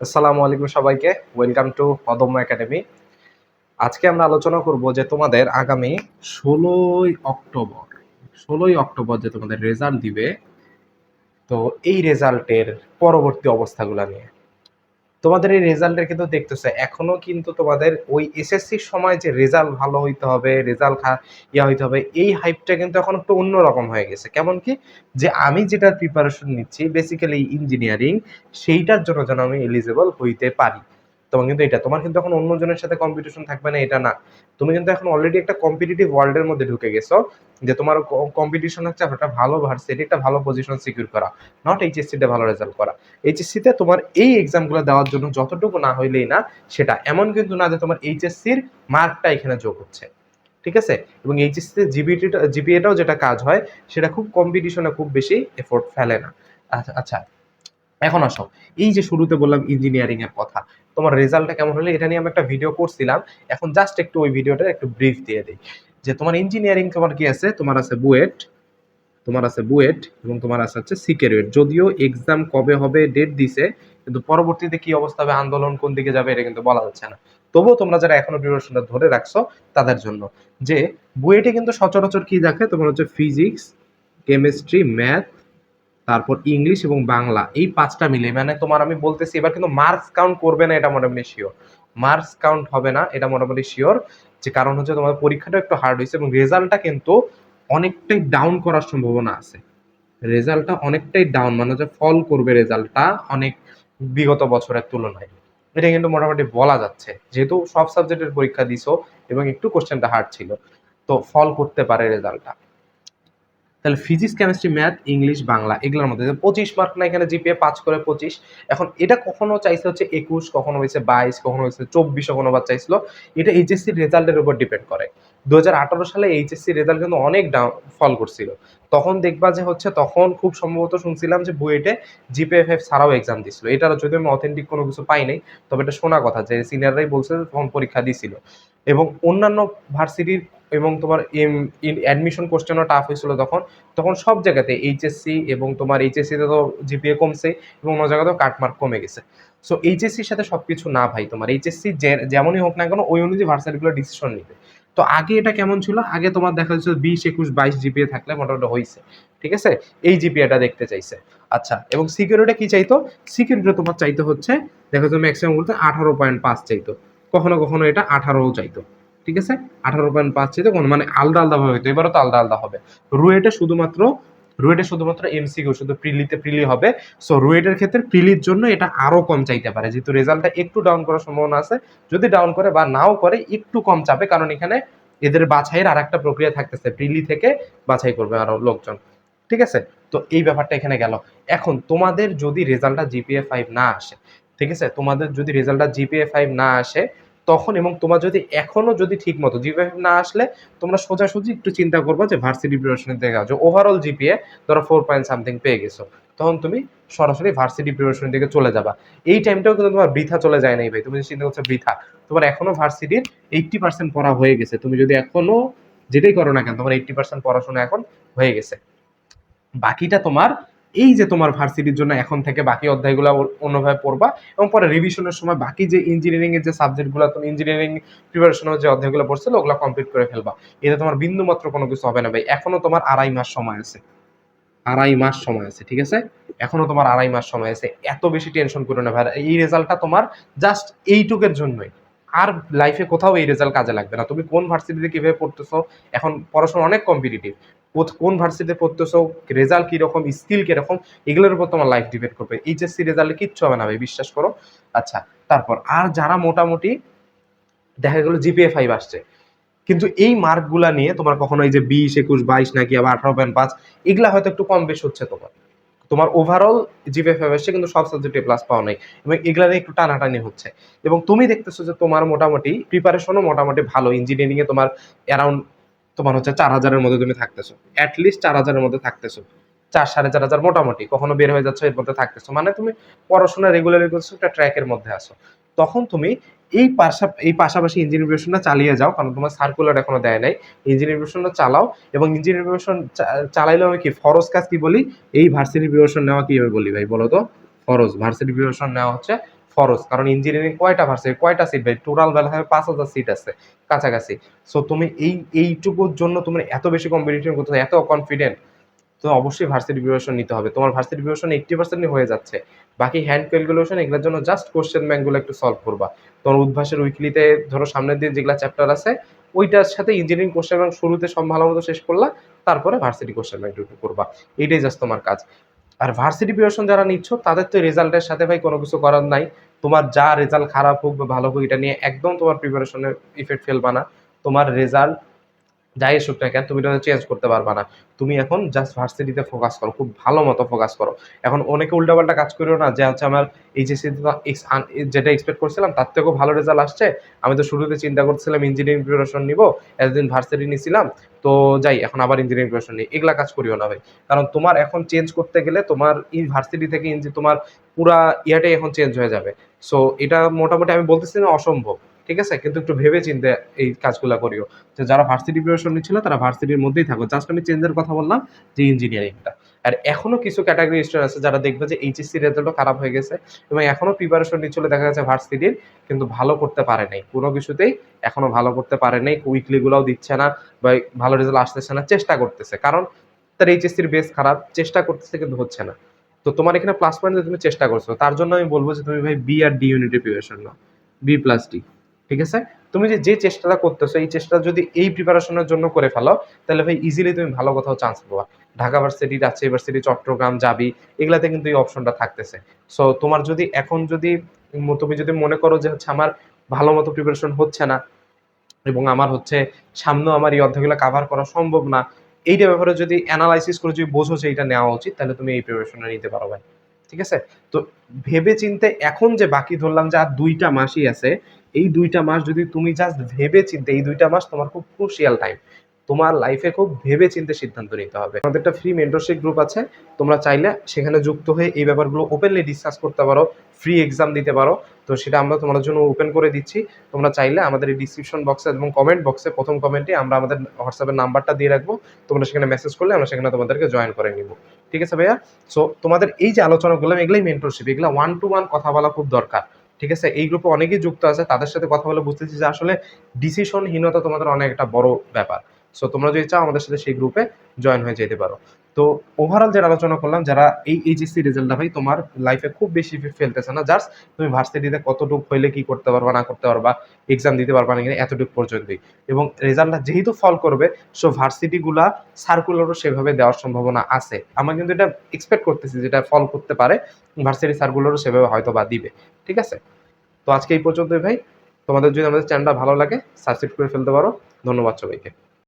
আসসালামু আলাইকুম সবাইকে। Welcome to Adamya academy. আজকে আমরা আলোচনা করব যে তোমাদের আগামী ষোলোই অক্টোবর ষোলোই অক্টোবর যে তোমাদের রেজাল্ট দিবে, তো এই রেজাল্টের পরবর্তী অবস্থাগুলো নিয়ে। তোমাদের এই রেজাল্টের কিন্তু দেখতেছে। এখনও কিন্তু তোমাদের ওই এসএসসির সময় যে রেজাল্ট ভালো হইতে হবে, রেজাল্ট ইয়া হইতে হবে, এই হাইপটা কিন্তু এখন একটু অন্যরকম হয়ে গেছে। কেমন কি? যে আমি যেটার প্রিপারেশন নিচ্ছি বেসিক্যালি ইঞ্জিনিয়ারিং সেইটার জন্য যেন আমি এলিজেবল হইতে পারি। তোমার কিন্তু এটা, তোমার কিন্তু এখন অন্যজনের সাথে কম্পিটিশন থাকবে না, এটা না। তুমি কিন্তু এখন অলরেডি একটা কম্পিটিটিভ ওয়ার্ল্ডের মধ্যে ঢুকে গেছো, যে তোমার কম্পিটিশন হচ্ছে একটা ভালো ভার্সিটি একটা ভালো পজিশন সিকিউর করা নট এইচএসসিতে ভালো রেজাল্ট করা। এইচএসসিতে তোমার এই এক্সামগুলো দেওয়ার জন্য যতটুকু না হইলেই না, সেটা এমন কিন্তু না যে তোমার এইচএসসির মার্কটা এখানে যোগ হচ্ছে। ঠিক আছে? এবং এইচএসসি এইচএসসিতে জিবিটিটা জিপিএটাও যেটা কাজ হয়, সেটা খুব কম্পিটিশনে খুব বেশি এফোর্ট ফেলে না। আচ্ছা আচ্ছা এখন আসো। এই যে শুরুতে বললাম ইঞ্জিনিয়ারিং এর কথা তোমার রেজাল্টটা কেমন হলে এটা নিয়ে আমি একটা ভিডিও করছিলাম। এখন জাস্ট একটু ওই ভিডিওটা একটু ব্রিফ দিয়ে দিই। যে তোমার ইঞ্জিনিয়ারিং তোমার কি আছে? তোমার আছে বুয়েট, তোমার আছে বুয়েট এবং তোমার আছে হচ্ছে সিকেরুয়েট। যদিও এক্সাম কবে হবে ডেট দিছে, কিন্তু পরবর্তীতে কি অবস্থা হবে, আন্দোলন কোন দিকে যাবে এটা কিন্তু বলা যাচ্ছে না। তবুও তোমরা যারা এখনও প্রিপারেশনটা ধরে রাখছো, তাদের জন্য। যে বুয়েটে কিন্তু সচরাচর কি দেখে? তোমার হচ্ছে ফিজিক্স কেমিস্ট্রি ম্যাথ তারপর ইংলিশ এবং বাংলা, এই পাঁচটা মিলে মানে তোমার আমি বলতেছি, এবার কিন্তু মার্কস কাউন্ট করবে না, এটা মোটামুটি শিওর মার্কস কাউন্ট হবে না, এটা মোটামুটি শিওর যে কারণ হচ্ছে তোমার পরীক্ষাটা একটু হার্ড হয়েছে এবং রেজাল্টটা কিন্তু অনেকটাই ডাউন করার সম্ভাবনা আছে। রেজাল্টটা অনেকটাই ডাউন মানে হচ্ছে ফল করবে রেজাল্টটা অনেক বিগত বছরের তুলনায়। এটা কিন্তু মোটামুটি বলা যাচ্ছে। যেহেতু সব সাবজেক্টের পরীক্ষা দিছো এবং একটু কোশ্চেনটা হার্ড ছিল, তো ফল করতে পারে রেজাল্টটা। তাহলে physics chemistry math English Bangla এগুলোর মধ্যে পঁচিশ মার্ক না এখানে জিপিএ পাঁচ করে পঁচিশ। এখন এটা কখনো চাইছে হচ্ছে একুশ, কখনো হয়েছে বাইশ, কখনো হয়েছে চব্বিশ কোনো বার চাইছিল। এটা এইচএসসি রেজাল্টের উপর ডিপেন্ড করে। দু হাজার আঠারো সালে এইচএসসি রেজাল্ট কিন্তু অনেক ডাউন ফল করছিল। তখন দেখবা যে হচ্ছে তখন খুব সম্ভবত শুনছিলাম যে বুয়েটে জিপিএ ফাইভ ছাড়াও এক্সাম দিছিল। এটার যদি আমি অথেন্টিক কোনো কিছু পাই নাই, তবে এটা শোনা কথা যে সিনিয়ররাই বলছে তখন পরীক্ষা দিছিল। এবং অন্যান্য ভার্সিটির এবং তোমার অ্যাডমিশন কোশ্চেনও টাফ হয়েছিল তখন তখন সব জায়গাতে এইচএসসি এবং তোমার এইচএসসিতে তো জিপিএ কমছে এবং অন্য জায়গাতেও কাটমার্ক কমে গেছে। সো এইচএসসির সাথে সব কিছু না ভাই, তোমার এইচএসসি যেমনই হোক না কেন, ওই অনুযায়ী ভার্সিটিগুলো ডিসিশন নিবে। তো আগে এটা কেমন ছিল? আগে তোমার দেখা যাচ্ছে বিশ, একুশ, বাইশ জিপিএ থাকলে মোটামুটি হয়েছে, ঠিক আছে? এই জিপিএটা দেখতে চাইছে। আচ্ছা এবং সিকিউরিটি কি চাইতো? সিকিউরিটি তোমার চাইতে হচ্ছে, দেখা যাচ্ছে ম্যাক্সিমাম বলতে আঠারো পয়েন্ট পাঁচ চাইতো। কখনো কখনো এটা আঠারোও চাইতো। ঠিক আছে? আঠারো পয়েন্ট পাঁচ চাইতো কোনো মানে আলাদা আলাদা ভাবে হইতো। এবারও তো আলাদা আলাদা হবে। রুয়েটে শুধুমাত্র রুয়েটে শুধুমাত্র এমসিকিউ শুধু প্রিলিতে প্রিলি হবে। সো রুয়েটের ক্ষেত্রে প্রিলির জন্য এটা আরও কম চাইতে পারে। যেহেতু রেজাল্টটা একটু ডাউন করার সম্ভাবনা আছে। যদি ডাউন করে বা নাও করে, একটু কম চাপে, কারণ এখানে এদের বাছাইয়ের আর একটা প্রক্রিয়া থাকতেছে। প্রিলি থেকে বাছাই করবে আরও লোকজন। ঠিক আছে? তো এই ব্যাপারটা এখানে গেল। এখন তোমাদের যদি রেজাল্টটা জিপিএ ফাইভ না আসে, ঠিক আছে? তোমাদের যদি রেজাল্টটা জিপিএ ফাইভ না আসে তখন এবং তোমার যদি এখনও যদি ঠিক মতো না আসলে, তোমরা সোজাসুজি একটু চিন্তা করব যে ভার্সিটি প্রিপারেশনের দিকে যে ওভারঅল জিপিএ ধরো ফোর পয়েন্ট সামথিং পেয়ে গেছো, তখন তুমি সরাসরি ভার্সিটি প্রিপারেশনের দিকে চলে যাবা। এই টাইমটাও কিন্তু তোমার বৃথা চলে যায় নাই ভাই, তুমি চিন্তা করছ বৃথা, তোমার এখনও ভার্সিটির এইটটি পার্সেন্ট পড়া হয়ে গেছে। তুমি যদি এখনও যেটাই করো না কেন, তোমার এইটটি পার্সেন্ট পড়াশোনা এখন হয়ে গেছে। বাকিটা তোমার এই যে তোমার ভার্সিটির জন্য এখন থেকে বাকি অধ্যায়গুলো অন্যভাবে পড়বা এবং পরে রিভিশনের সময় বাকি যে ইঞ্জিনিয়ারিং এর যে সাবজেক্টগুলো তুমি ইঞ্জিনিয়ারিং প্রিপারেশনের যে অধ্যায়গুলো পড়ছিল ওগুলো কমপ্লিট করে ফেলবা। এতে তোমার বিন্দু মাত্র কোনো কিছু হবে না ভাই। এখনও তোমার আড়াই মাস সময় আছে। আড়াই মাস সময় আছে, ঠিক আছে? এখনও তোমার আড়াই মাস সময় আছে। এত বেশি টেনশন করো না ভাই। এই রেজাল্টটা তোমার জাস্ট এইটুকের জন্যই। আর লাইফে কোথাও এই রেজাল্ট কাজে লাগবে না। তুমি কোন ভার্সিটিতে কীভাবে পড়তেছো? এখন পড়াশোনা অনেক কম্পিটিটিভ কোন ভার্সিটিতে পড়তেছো রেজাল্ট কীরকম স্কিল কীরকম, এগুলোর উপর তোমার লাইফ ডিপেন্ড করবে। এইচএসসি রেজাল্টে কিচ্ছু হবে না ভাই, বিশ্বাস করো। আচ্ছা তারপর, আর যারা মোটামুটি দেখা গেলো জিপিএ ফাইভ আসছে, কিন্তু এই মার্কগুলা নিয়ে তোমার কখনো এই যে বিশ, একুশ, বাইশ নাকি আবার আঠারো পয়েন্ট পাঁচ, এগুলা হয়তো একটু কম বেশ হচ্ছে তোমার। তোমার ওভারঅল জিপিএ ফাইভ আসছে, কিন্তু সব সাবজেক্টে প্লাস পাওয়া নাই, এবং এগুলা নিয়ে একটু টানাটানি হচ্ছে। এবং তুমি দেখতেছো যে তোমার মোটামুটি প্রিপারেশনও মোটামুটি ভালো ইঞ্জিনিয়ারিংয়ে তোমার অ্যারাউন্ড তোমার হচ্ছে চার হাজারের মধ্যে তুমি থাকতেছো। অ্যাটলিস্ট চার হাজারের মধ্যে থাকতেছো। চার, সাড়ে চার হাজার মোটামুটি। কখনো বের হয়ে যাচ্ছ, এর মধ্যে থাকতেছো। মানে তুমি পড়াশোনা রেগুলারলি করছ, একটা ট্র্যাকের মধ্যে আসো তখন তুমি এই পাশা, এই পাশাপাশি ইঞ্জিনিয়ার প্রিপারেশনটা চালিয়ে যাও, কারণ তোমার সার্কুলার এখনও দেয় নাই। ইঞ্জিনিয়ার প্রিপারেশনটা চালাও এবং ইঞ্জিনিয়ার প্রিপারেশন চালাইলে আমি কি? ফরজ কাজ কি বলি? এই ভার্সিটি প্রিপারেশন নেওয়া কীভাবে বলি ভাই বলো তো? ফরজ ভার্সিটি প্রিপারেশন নেওয়া হচ্ছে ফরজ কারণ ইঞ্জিনিয়ারিং কয়টা ভার্সিটি কয়টা সিট ভাই? টোটাল বেলা হবে পাঁচ হাজার সিট আছে, কাছাকাছি। সো তুমি এই, এইটুকুর জন্য তুমি এত বেশি কম্পিটিশন করতে এত কনফিডেন্ট তো অবশ্যই ভার্সিটি প্রিপারেশন নিতে হবে। তোমার ভার্সিটি প্রিপারেশন এইটটি পার্সেন্টই হয়ে যাচ্ছে। বাকি হ্যান্ড ক্যালকুলেশন এগুলোর জন্য জাস্ট কোশ্চেন ব্যাঙ্কগুলো একটু সলভ করবা। তোমার উদ্ভাসের উইকলিতে ধরো সামনের দিন যেগুলো চ্যাপ্টার আছে, ওইটার সাথে ইঞ্জিনিয়ারিং কোশ্চেন ব্যাংক শুরুতে সব ভালো মতো শেষ করলা, তারপরে ভার্সিটি কোশ্চেন ব্যাংক একটু করবা। এইটাই জাস্ট তোমার কাজ। আর ভার্সিটি প্রিপারেশন যারা নিচ্ছ, তাদের তো রেজাল্টের সাথে ভাই কোনো কিছু করার নাই। তোমার যা রেজাল্ট খারাপ হোক বা ভালো হোক, এটা নিয়ে একদম তোমার প্রিপারেশনের ইফেক্ট ফেলবা না তোমার রেজাল্ট যাই এসুক না কেন, তুমি এটা চেঞ্জ করতে পারবা না। তুমি এখন জাস্ট ভার্সিটিতে ফোকাস করো, খুব ভালো মতো ফোকাস করো। এখন অনেকে উল্টাপাল্টা কাজ করিও না, যে হচ্ছে আমার এইচএসসি যেটা এক্সপেক্ট করছিলাম, তার থেকেও ভালো রেজাল্ট আসছে। আমি তো শুরুতে চিন্তা করছিলাম ইঞ্জিনিয়ারিং প্রিপারেশন নিব, এতদিন ভার্সিটি নিয়েছিলাম তো যাই, এখন আবার ইঞ্জিনিয়ারিং প্রিপারেশন নিই। এগুলা কাজ করিও না ভাই। কারণ তোমার এখন চেঞ্জ করতে গেলে তোমার এই ভার্সিটি থেকে ইঞ্জি তোমার পুরা ইয়াটাই এখন চেঞ্জ হয়ে যাবে। সো এটা মোটামুটি আমি বলতেছি না অসম্ভব, ঠিক আছে? কিন্তু একটু ভেবে চিন্তে এই কাজগুলো করিও। যে যারা ভার্সিটি প্রিপারেশন নিচ্ছিল, তারা ভার্সিটির মধ্যেই থাকো। জাস্ট আমি চেঞ্জের কথা বললাম যে ইঞ্জিনিয়ারিংটা আর এখনও কিছু ক্যাটাগরি স্টুডেন্ট আছে যারা দেখবে যে এইচএসসি রেজাল্টও খারাপ হয়ে গেছে এবং এখনও প্রিপারেশন নিচ্ছিল, দেখা যাচ্ছে ভার্সিটির কিন্তু ভালো করতে পারে নাই। কোনো কিছুতেই এখনও ভালো করতে পারে নাই উইকলি গুলাও দিচ্ছে না বা ভালো রেজাল্ট আসতেছে না, চেষ্টা করতেছে। কারণ তার এইচএসসির বেস খারাপ, চেষ্টা করতেছে কিন্তু হচ্ছে না। তো তোমার এখানে প্লাস পয়েন্ট তুমি চেষ্টা করছ। তার জন্য আমি বলব যে তুমি ভাই বি আর ডি ইউনিটের প্রিপারেশন নাও। বি প্লাস ডি ঠিক আছে? তুমি যে যে চেষ্টাটা করতেছো, এই চেষ্টা যদি এই প্রিপারেশনের জন্য করে ফেলো তাহলে ভাই ইজিলি তুমি ভালো কোথাও চান্স পাবা। ঢাকা ভার্সিটি রাজশাহী ভার্সিটি চট্টগ্রাম যাবি, এগুলাতে কিন্তু এই অপশনটা থাকতেছে। সো তোমার যদি, এখন যদি তুমি যদি মনে করো যে হচ্ছে আমার ভালো মতো প্রিপারেশন হচ্ছে না, এবং আমার হচ্ছে সামনেও আমার এই অধ্যায়গুলো কাভার করা সম্ভব না এইটা ব্যাপারে যদি অ্যানালাইসিস করে যদি বোঝো যে এটা নেওয়া উচিত, তাহলে তুমি এই প্রিপারেশনটা নিতে পারো ভাই। ঠিক আছে? তো ভেবে চিনতে এখন যে বাকি ধরলাম যে আর দুইটা মাসই আছে, এই দুইটা মাস যদি তুমি জাস্ট ভেবে চিনতে এই দুইটা মাস তোমার খুব ক্রুশিয়াল টাইম তোমার লাইফে খুব ভেবে চিনতে সিদ্ধান্ত নিতে হবে। আমাদের একটা ফ্রি মেন্টরশিপ গ্রুপ আছে, তোমরা চাইলে সেখানে যুক্ত হয়ে এই ব্যাপারগুলো ওপেনলি ডিসকাস করতে পারো ফ্রি এক্সাম দিতে পারো। তো সেটা আমরা তোমাদের জন্য ওপেন করে দিচ্ছি। তোমরা চাইলে আমাদের এই ডিসক্রিপশন বক্সে এবং কমেন্ট বক্সে প্রথম কমেন্টে আমরা আমাদের হোয়াটসঅ্যাপের নাম্বারটা দিয়ে রাখব। তোমরা সেখানে মেসেজ করলে আমরা সেখানে তোমাদেরকে জয়েন করে নিব। ঠিক আছে ভাইয়া? সো তোমাদের এই যে আলোচনাগুলো, এগুলোই মেন্টরশিপ এগুলো ওয়ান টু ওয়ান কথা বলা খুব দরকার। ঠিক আছে? এই গ্রুপে অনেকেই যুক্ত আছে, তাদের সাথে কথা বলে বুঝতেছি যে আসলে ডিসিশনহীনতা তোমাদের অনেক একটা বড় ব্যাপার। সো তোমরা যদি চাও আমাদের সাথে সেই গ্রুপে জয়েন হয়ে যেতে পারো। তো ওভারঅল যেটা আলোচনা করলাম, যারা এই এইচএসসি রেজাল্টটা ভাই তোমার লাইফে খুব বেশি ফেলতেছে না জাস্ট তুমি ভার্সিটিতে কতটুকু হইলে কি করতে পারবা, না করতে পারবা এক্সাম দিতে পারবা না কিনা এতটুকু পর্যন্তই। এবং রেজাল্টটা যেহেতু ফল করবে সো ভার্সিটিগুলা সার্কুলারও সেভাবে দেওয়ার সম্ভাবনা আছে। আমরা কিন্তু এটা এক্সপেক্ট করতেছি যেটা ফল করতে পারে ভার্সিটি সার্কুলারও সেভাবে হয়তো বা দিবে। ঠিক আছে? তো আজকে এই পর্যন্তই ভাই। তোমাদের যদি আমাদের চ্যানেলটা ভালো লাগে সাবস্ক্রাইব করে ফেলতে পারো। ধন্যবাদ সবাইকে।